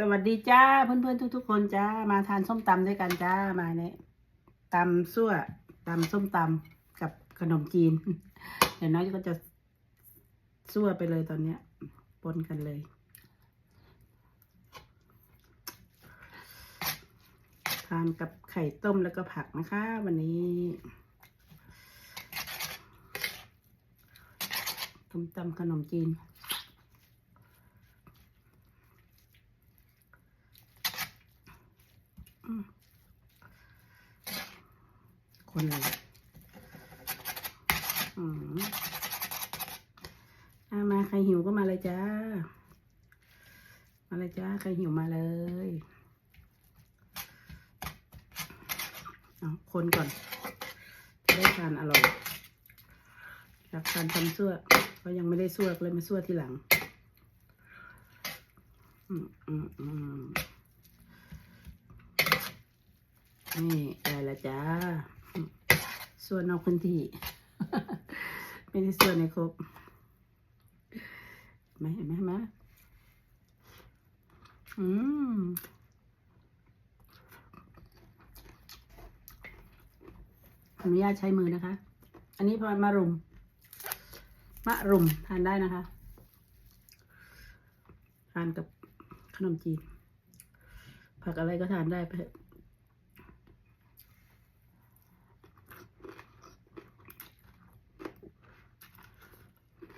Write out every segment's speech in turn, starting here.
สวัสดีจ้าเพื่อนๆทุก ๆ คนจ้ามาทานส้มตำด้วยกันจ้ามาเนี่ยตำซั่วตำส้มตำกับขนมจีน เดี๋ยวน้อยก็จะซั่วไปเลยตอนเนี้ยปนกันเลย ทานกับไข่ต้มแล้วก็ผักนะคะ วันนี้ต้มตำขนมจีน คนเลยอืมอามาใครหิวก็มาเลยจ้า มาเลยจ้า ใครหิวมาเลยเอาคนก่อน จะได้ทานอร่อยอยากทานทำซั่วก็ยังไม่ได้ซั่วเลยมาซั่วทีหลัง อืมอืมอืม นี่ได้และจ้า ส่วนเอาคนที่ไม่ได้ส่วนในครบไหมเห็นไหมเห็นไหมอืมขออนุญาตใช้มือนะคะ อันนี้พอมะรุม มะรุมทานได้นะคะ ทานกับขนมจีน ผักอะไรก็ทานได้ไปเถอะ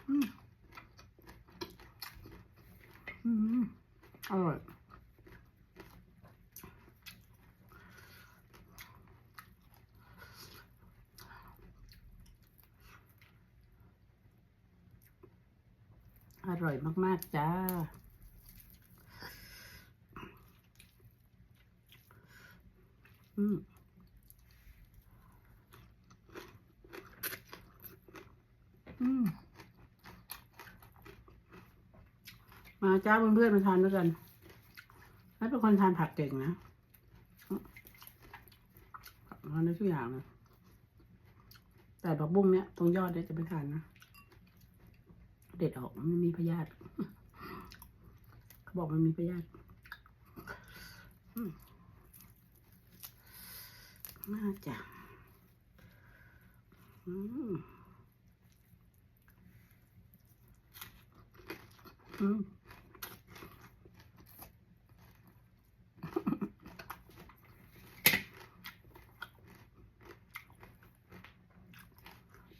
อืมอืมอร่อย อร่อยมาก ๆ จ้า อืมอืมมาจ้าเพื่อนๆมาทานด้วยกันนัทเป็นคนทานผักเก่งนะทานได้ทุกอย่างเลยแต่ผักบุ้งเนี่ยตรงยอดเนี่ยจะไม่ทานนะ เด็ดออกมันมีพยาธิเขาบอกมันมีพยาธิน่าจะอืมอืม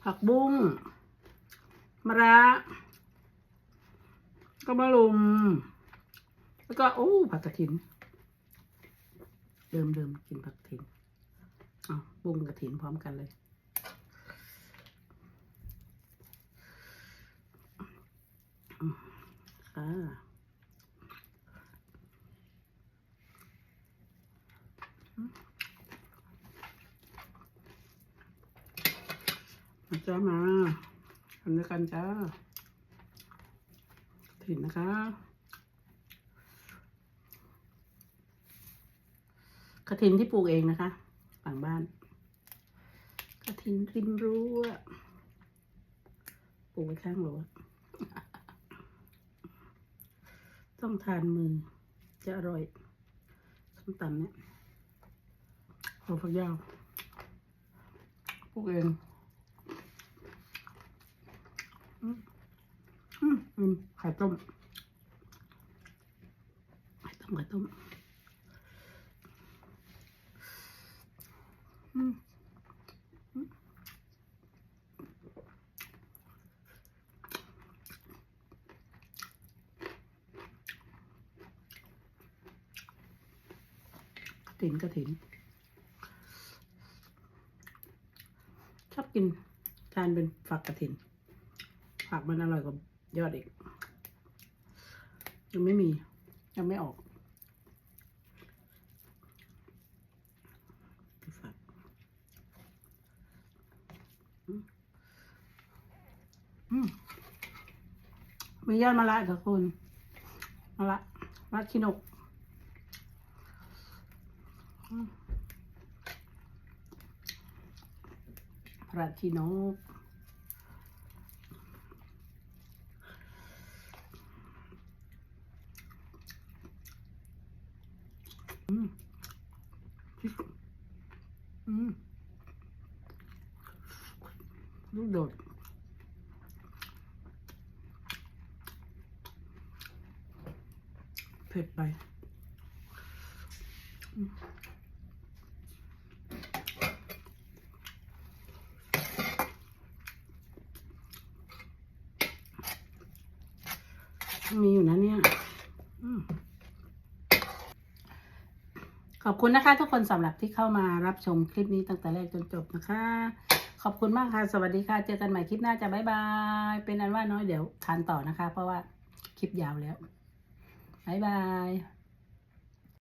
ผักบุ้งมะระ ก็มะลุม แล้วก็โอ้ผักกระถิน เดิมเดิมกินผักกระถินเอาบุ้งกระถินพร้อมกันเลยอืมค่ะมาจ้ามาทำด้วยกันจ้า กระถินนะคะ กระถินที่ปลูกเองนะคะหลังบ้าน กระถินริมรั้วปลูกไว้ข้างรั้วต้องทานมือจะอร่อยส้มตำเนี่ยหัวฝักยาวปลูกเองอ อืมไข่ต้มไข่ต้มไข่ต้มอืมอืมกระถินกระถิน ชอบกินทานเป็นฝักกระถิน ผักมันอร่อยกว่า ยอดอีก ยังไม่มี ยังไม่ออกมียอดมะระกับคุณมะระมะระขีนกอืมมะระขีนก อืมอืม ลูกโดดเผ็ดไปมีอยู่นะเนี่ยอืม ขอบคุณนะคะทุกคนสำหรับที่เข้ามารับชมคลิปนี้ตั้งแต่แรกจนจบนะคะ ขอบคุณมากค่ะ สวัสดีค่ะ เจอกันใหม่คลิปหน้าจะบ๊ายบาย เป็นอันว่าน้อยเดี๋ยวทานต่อนะคะ เพราะว่าคลิปยาวแล้วบ๊ายบาย